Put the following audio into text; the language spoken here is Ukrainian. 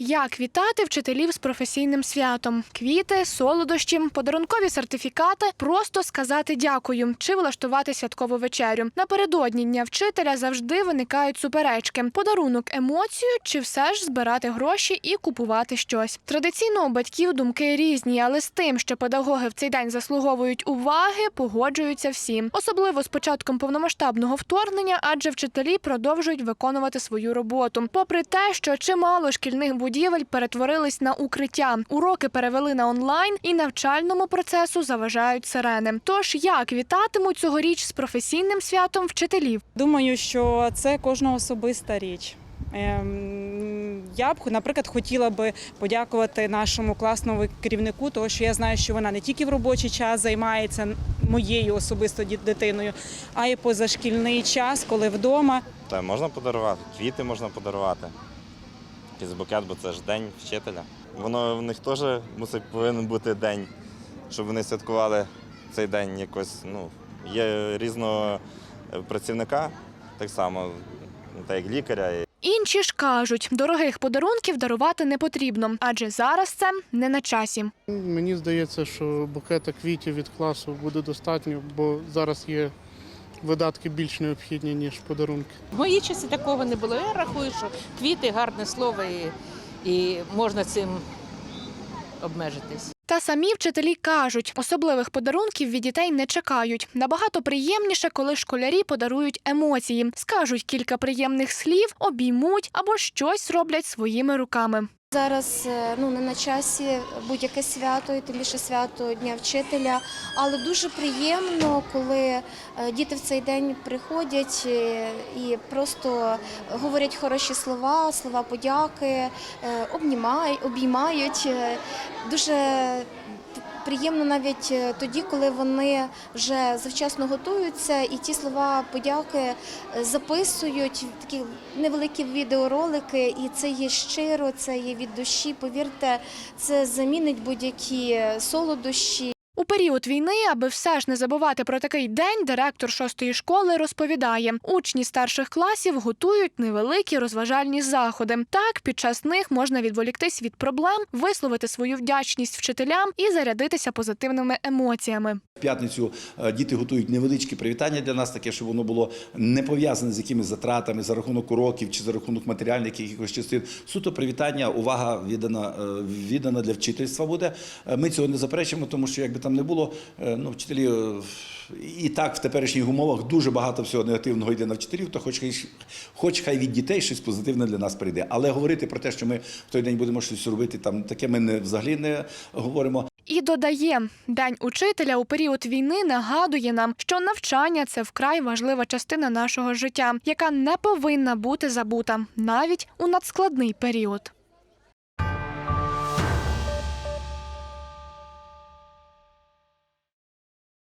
Як вітати вчителів з професійним святом? Квіти, солодощі, подарункові сертифікати, просто сказати дякую чи влаштувати святкову вечерю. Напередодні дня вчителя завжди виникають суперечки: подарунок емоцію чи все ж збирати гроші і купувати щось. Традиційно у батьків думки різні, але з тим, що педагоги в цей день заслуговують уваги, погоджуються всі. Особливо з початком повномасштабного вторгнення, адже вчителі продовжують виконувати свою роботу. Попри те, що чимало шкільних будівель перетворились на укриття, уроки перевели на онлайн і навчальному процесу заважають сирени. Тож як вітатимуть цьогоріч з професійним святом вчителів? Думаю, що це кожна особиста річ. Ем, Я б, наприклад, хотіла би подякувати нашому класному керівнику, тому що я знаю, що вона не тільки в робочий час займається моєю особисто дитиною, а й позашкільний час, коли вдома. Та можна подарувати, квіти можна подарувати. Якийсь букет, бо це ж день вчителя. Воно в них теж мусить повинен бути день, щоб вони святкували цей день якось. Ну, є різного е, працівника, так само, так як лікаря. Інші ж кажуть, дорогих подарунків дарувати не потрібно, адже зараз це не на часі. Мені здається, що букета квітів від класу буде достатньо, бо зараз є видатки більш необхідні, ніж подарунки. В мої часи такого не було. Я рахую, що квіти гарне слово і, і можна цим обмежитись. Та самі вчителі кажуть, особливих подарунків від дітей не чекають. Набагато приємніше, коли школярі подарують емоції, скажуть кілька приємних слів, обіймуть або щось роблять своїми руками. Зараз е, ну не на часі будь-яке свято, і тим більше свято Дня вчителя. Але дуже приємно, коли е, діти в цей день приходять е, і просто говорять хороші слова, слова подяки, обнімають, обіймають. Дуже приємно навіть е, тоді, коли вони вже завчасно готуються, і ті слова подяки е, записують такі невеликі відеоролики, і це є щиро, це є від душі. Повірте, це замінить будь-які солодощі. У період війни, аби все ж не забувати про такий день, директор шостої школи розповідає: учні старших класів готують невеликі розважальні заходи. Так, під час них можна відволіктись від проблем, висловити свою вдячність вчителям і зарядитися позитивними емоціями. В п'ятницю е, діти готують невеличкі привітання для нас, таке, щоб воно було не пов'язане з якимись затратами за рахунок уроків чи за рахунок матеріальних якихось частин. Суто привітання, увага віддана, е, віддана для вчительства буде. Е, Ми цього не заперечуємо, тому що якби там не було, е, ну вчителі е, і так в теперішніх умовах дуже багато всього негативного йде на вчителів, то хоч хоч хай від дітей щось позитивне для нас прийде. Але говорити про те, що ми в той день будемо щось робити, там таке ми не взагалі не говоримо. І додає, день учителя у період війни нагадує нам, що навчання це вкрай важлива частина нашого життя, яка не повинна бути забута навіть у надскладний період.